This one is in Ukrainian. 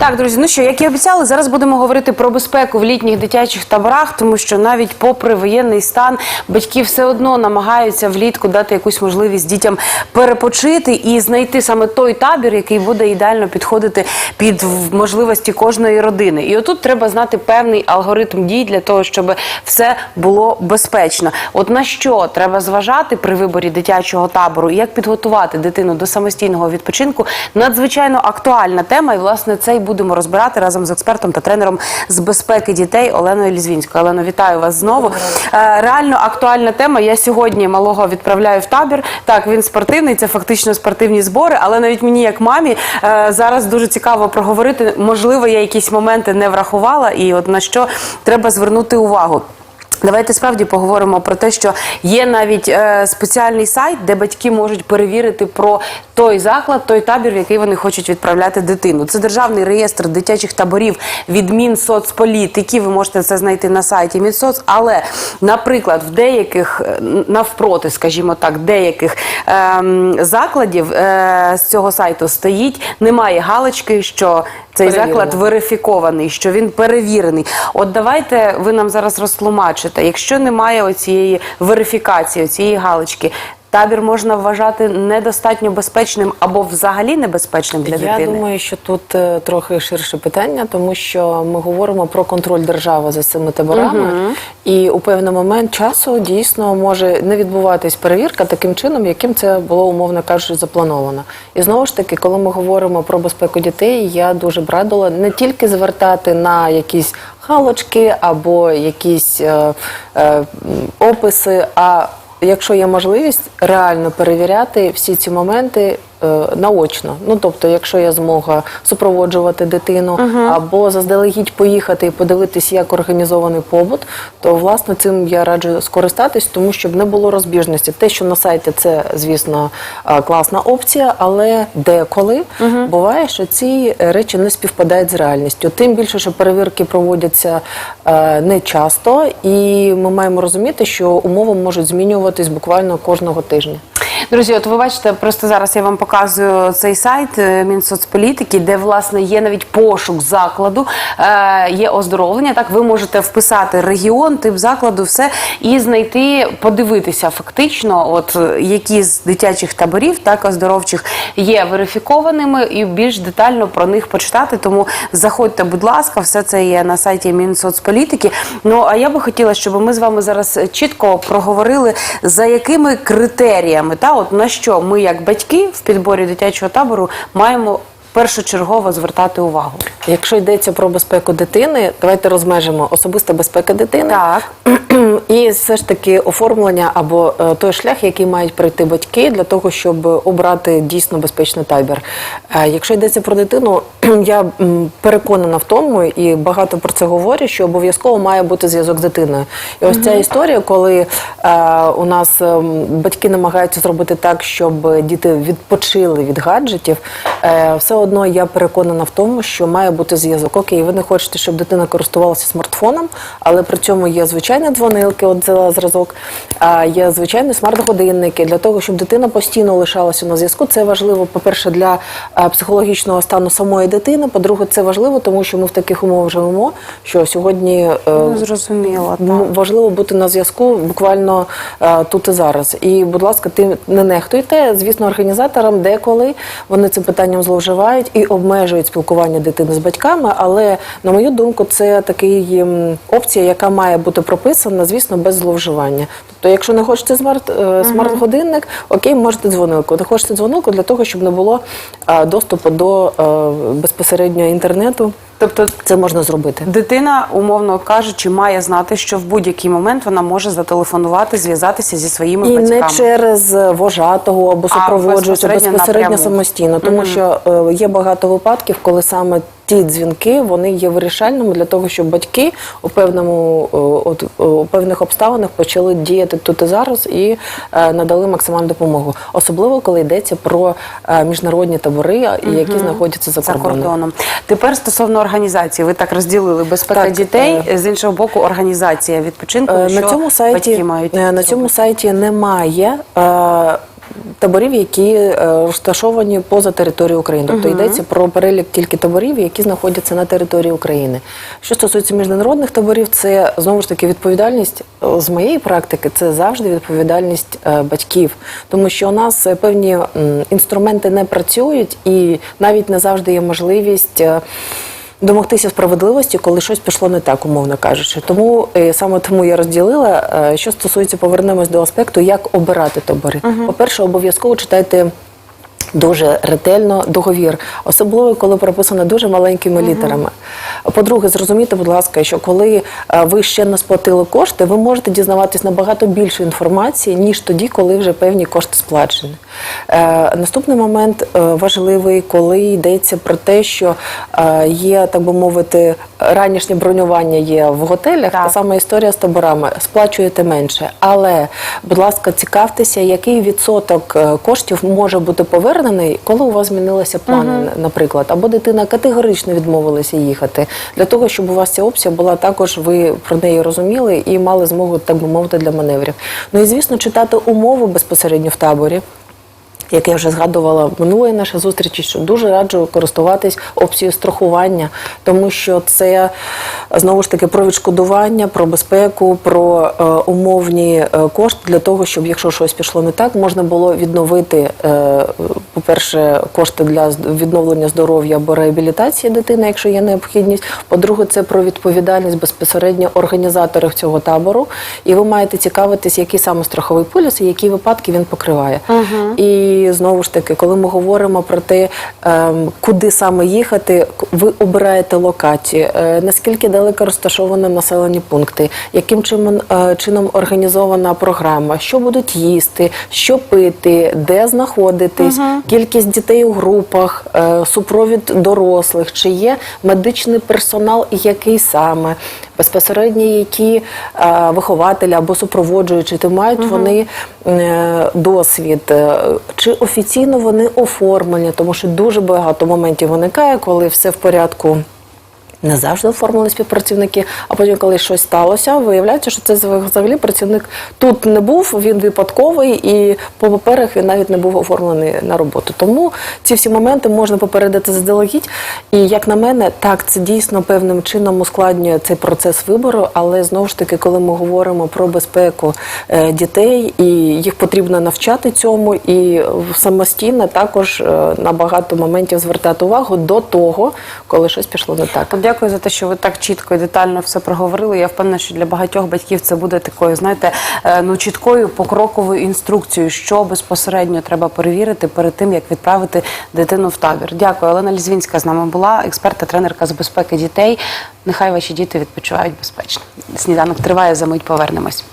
Так, друзі, ну що, як і обіцяли, зараз будемо говорити про безпеку в літніх дитячих таборах, тому що навіть попри воєнний стан батьки все одно намагаються влітку дати якусь можливість дітям перепочити і знайти саме той табір, який буде ідеально підходити під можливості кожної родини. І отут треба знати певний алгоритм дій для того, щоб все було безпечно. От на що треба зважати при виборі дитячого табору як підготувати дитину до самостійного відпочинку? Надзвичайно актуальна тема, і власне це й будемо розбирати разом з експертом та тренером з безпеки дітей Оленою Лізвінською. Олено, вітаю вас знову. Е, Реально актуальна тема. Я сьогодні малого відправляю в табір. Так, він спортивний, це фактично спортивні збори, але навіть мені, як мамі, е, зараз дуже цікаво проговорити. Можливо, я якісь моменти не врахувала, і от на що треба звернути увагу. Давайте справді поговоримо про те, що є навіть е, спеціальний сайт, де батьки можуть перевірити про той заклад, той табір, в який вони хочуть відправляти дитину. Це державний реєстр дитячих таборів від Мінсоцполітики. Ви можете це знайти на сайті Мінсоц. Але, наприклад, в деяких е, навпроти, скажімо так, деяких ем, закладів е, з цього сайту стоїть, немає галочки, що цей заклад верифікований, що він перевірений. От давайте ви нам зараз розтлумачите, якщо немає оцієї верифікації, оцієї галочки. Табір можна вважати недостатньо безпечним або взагалі небезпечним для Я думаю, що тут е, трохи ширше питання, тому що ми говоримо про контроль держави за цими таборами, і у певний момент часу дійсно може не відбуватись перевірка таким чином, яким це було умовно кажучи, заплановано. І знову ж таки, коли ми говоримо про безпеку дітей, я дуже б радила не тільки звертати на якісь галочки або якісь е, е, м, описи, а Якщо є можливість реально перевіряти всі ці моменти наочно, ну тобто, якщо є змога супроводжувати дитину або заздалегідь поїхати і подивитись, як організований побут, то власне цим я раджу скористатись, тому щоб не було розбіжності. Те, що на сайті це, звісно, е, класна опція, але деколи буває, що ці речі не співпадають з реальністю. Тим більше, що перевірки проводяться е, не часто, і ми маємо розуміти, що умови можуть змінюватись буквально кожного тижня. Друзі, от ви бачите, просто зараз я вам показую цей сайт е, Мінсоцполітики, де власне є навіть пошук закладу, е, є оздоровлення. Так, ви можете вписати регіон, тип закладу, все і знайти, подивитися фактично, от які з дитячих таборів, так оздоровчих є верифікованими, і більш детально про них почитати. Тому заходьте, будь ласка, все це є на сайті Мінсоцполітики. Ну а я би хотіла, щоб ми з вами зараз чітко проговорили, за якими критеріями, та от на що ми, як батьки, в підборі дитячого табору маємо першочергово звертати увагу. Якщо йдеться про безпеку дитини, давайте розмежимо особиста безпека дитини Так. і все ж таки оформлення або е, той шлях, який мають пройти батьки для того, щоб обрати дійсно безпечний табір. Е, Якщо йдеться про дитину, я переконана в тому і багато про це говорю, що обов'язково має бути зв'язок з дитиною. І ось ця історія, коли е, у нас ем, батьки намагаються зробити так, щоб діти відпочили від гаджетів, все одно я переконана в тому, що має бути зв'язок. Окей, ви не хочете, щоб дитина користувалася смартфоном, але при цьому є звичайні дзвонилки, от за зразок, а є звичайні смарт-годинники для того, щоб дитина постійно лишалася на зв'язку. Це важливо, по-перше, для психологічного стану самої дитини. По-друге, це важливо, тому що ми в таких умовах живемо, що сьогодні е, Ну, зрозуміло, так. важливо бути на зв'язку буквально е, тут і зараз. І, будь ласка, ти не нехтуйте. Звісно, організаторам деколи вони цим питанням зловживають і обмежують спілкування дитини з батьками. Але на мою думку, це такий опція, яка має бути прописана, звісно, без зловживання. Тобто, якщо не хочете смарт, е, смарт-годинник, окей, можете дзвонилку. Не хочете дзвонилку для того, щоб не було е, доступу до е, безпосередньо інтернету. Тобто Це можна зробити. дитина, умовно кажучи, має знати, що в будь-який момент вона може зателефонувати, зв'язатися зі своїми І батьками. не через вожатого або супроводжуючи безпосередньо безпосередньо самостійно, тому що е, є багато випадків, коли саме ті дзвінки вони є вирішальними для того, щоб батьки у певному е, от, е, у певних обставинах почали діяти тут і зараз і е, надали максимальну допомогу, особливо коли йдеться про міжнародні табори, які знаходяться за за кордоном. кордоном. Тепер стосовно організації, ви так розділили безпека Так, дітей, е, з іншого боку, організація відпочинку. Е, що на цьому сайті батьки мають на цьому сайті немає. е, таборів, які е, розташовані поза територією України. Тобто йдеться про перелік тільки таборів, які знаходяться на території України. Що стосується міжнародних таборів, це знову ж таки відповідальність е, з моєї практики, це завжди відповідальність е, батьків, тому що у нас певні інструменти не працюють, і навіть не завжди є можливість. Домогтися справедливості, коли щось пішло не так, умовно кажучи. Тому е, саме тому я розділила. е, Що стосується, повернемось до аспекту, як обирати табори. По-перше, обов'язково читайте. Дуже ретельно договір, особливо коли прописано дуже маленькими літерами. По-друге, зрозумійте, будь ласка, що коли е, ви ще не сплатили кошти, ви можете дізнаватись набагато більше інформації, ніж тоді, коли вже певні кошти сплачені. Е, наступний момент е, важливий, коли йдеться про те, що є, так би мовити, ранішнє бронювання є в готелях. Так. Та сама історія з таборами. Сплачуєте менше. Але, будь ласка, цікавтеся, який відсоток коштів може бути повернений, коли у вас змінилися плани, наприклад, або дитина категорично відмовилася їхати, для того, щоб у вас ця опція була також, ви про неї розуміли і мали змогу, так би мовити, для маневрів. Ну і звісно, читати умови безпосередньо в таборі. Як я вже згадувала минулої нашій зустрічі, що дуже раджу користуватись опцією страхування, тому що це знову ж таки про відшкодування, про безпеку, про е, умовні е, кошти для того, щоб якщо щось пішло не так, можна було відновити, е, по-перше, кошти для відновлення здоров'я або реабілітації дитини, якщо є необхідність. По-друге, це про відповідальність безпосередньо організаторів цього табору, і ви маєте цікавитись, який саме страховий поліс і які випадки він покриває. І знову ж таки, коли ми говоримо про те, ем, куди саме їхати, ви обираєте локацію, е, наскільки далеко розташовані населені пункти, яким чином, е, організована програма, що будуть їсти, що пити, де знаходитись, кількість дітей у групах, е, супровід дорослих, чи є медичний персонал і який саме. Безпосередньо які е, вихователі або супроводжуючі, то мають вони е, досвід, е, чи офіційно вони оформлені, тому що дуже багато моментів виникає, коли все в порядку. Не завжди оформили співпрацівники, а потім, коли щось сталося, виявляється, що це взагалі працівник тут не був, він випадковий, і по паперах він навіть не був оформлений на роботу. Тому ці всі моменти можна попередити заздалегідь. І як на мене, так це дійсно певним чином ускладнює цей процес вибору. Але знову ж таки, коли ми говоримо про безпеку е, дітей, і їх потрібно навчати цьому, і самостійно також е, на багато моментів звертати увагу до того, коли щось пішло не так. Дякую за те, що ви так чітко і детально все проговорили. Я впевнена, що для багатьох батьків це буде такою, знаєте, е, ну чіткою покроковою інструкцією, що безпосередньо треба перевірити перед тим, як відправити дитину в табір. Дякую. Олена Лізвінська з нами була, експерт та тренерка з безпеки дітей. Нехай ваші діти відпочивають безпечно. Сніданок триває, за мить повернемось.